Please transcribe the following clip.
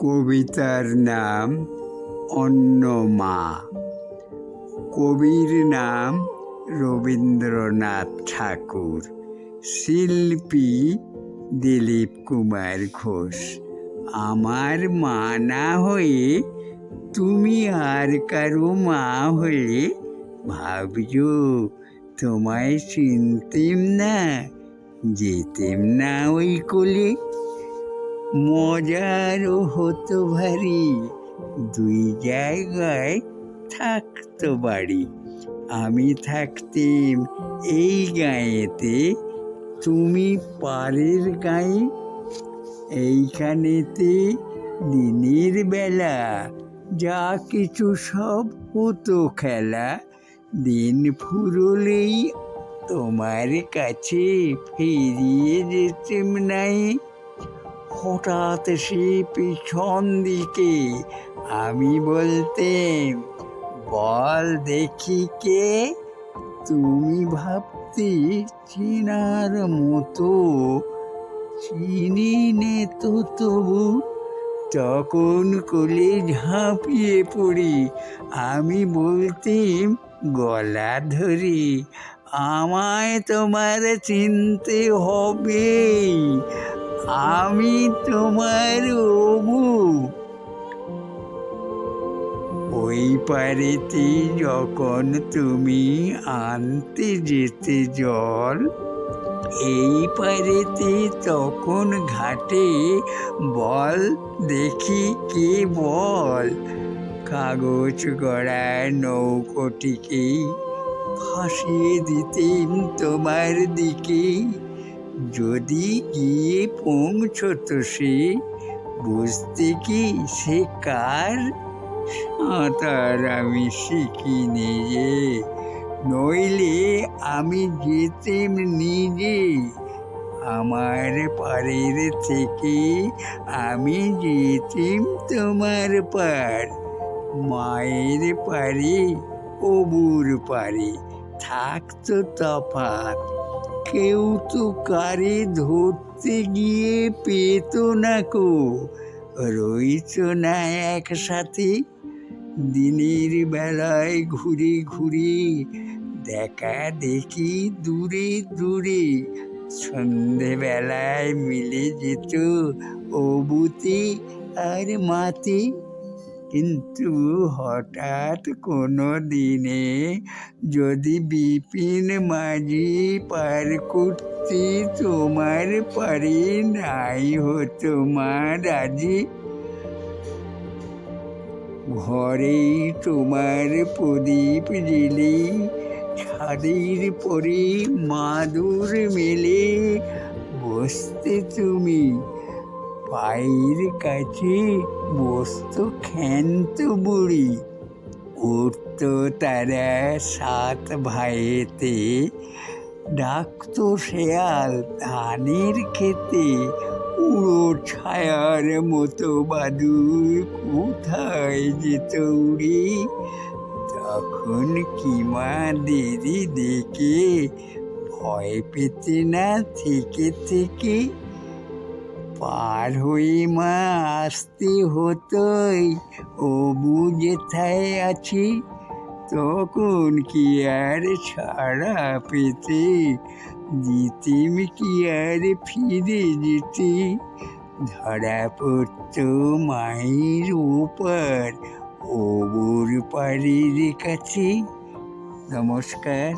কবিতার নাম অন্নমা। কবির নাম রবীন্দ্রনাথ ঠাকুর। শিল্পী দিলীপ কুমার ঘোষ। আমার মা না হয়ে তুমি আর কারও মা হয়ে ভাবছ তোমায় চিনতেম না, যেতেম না ওই কোলে। মজারও হতো ভারী, দুই জায়গায় থাকতো বাড়ি। আমি থাকতেম এই গাঁয়েতে, তুমি পারের গাঁয়ে। এইখানেতে দিনের বেলা যা কিছু সব হতো খেলা দিন ফুরলেই তোমার কাছে ফিরিয়ে যেতেম নাই। হঠাৎ সে পিছন দিকে আমি বলতেম, বল দেখি কে? তুমি ভাবতে চেনার মতো চিনি নে তো তবু। তখন কোলে ঝাঁপিয়ে পড়ি, আমি বলতেম গলা ধরি, আমায় তোমার চিনতে হবে। আমি তোমার অবু। ওই পারেতে যখন তুমি আনতে যেতে জল, এই পারেতে তখন ঘাটে বল দেখি কে বল। কাগজ গড়া নৌকোটিকে ভাসিয়ে দিতেম তোমার দিকে। যদি গিয়ে পৌঁছত সে, বুঝতে কি সে কার? সাঁতার আমি শিখিনি যে নইলে আমি যেতেম নিজে। আমার পাড়ের থেকে আমি যেতেম তোমার পার মায়ের পারে অবুর পারে থাকতো তফাৎ। কেউ তো কারে ধরতে গিয়ে পেত না কো। রইছ না একসাথে দিনের বেলায় ঘুরে ঘুরে, দেখা দেখি দূরে দূরে। সন্ধেবেলায় মিলে যেত অবুতে আর মাতে। কিন্তু হঠাৎ কোনো দিনে যদি বিপিন মাঝি পার করতে তোমার পারে নাই হতো, মা রাজি? ঘরেই তোমার প্রদীপ জেলে ছাদের পরে মাদুর মেলে, বসতে তুমি পায়ের কাছে বসতো ক্ষান্ত বুড়ি। উঠতো তারা সাত ভাইয়েতে ডাকতো শেয়াল ধানের খেতে উড়ো ছায়ার মতো বাদুর কোথায় যেত উড়ে তখন কিমা দেরি দেখে ভয় পেতে না থেকে থেকে পার হয়ে মা আসতে হতোই, ও বুঝেথায় আছি, তখন কি আর ছাড়া পেতে? দিতিম কি আর ফিরে যেতে? ধরা পড়তো মায়ের ওপার ওবুর পাড়ির কাছে। নমস্কার।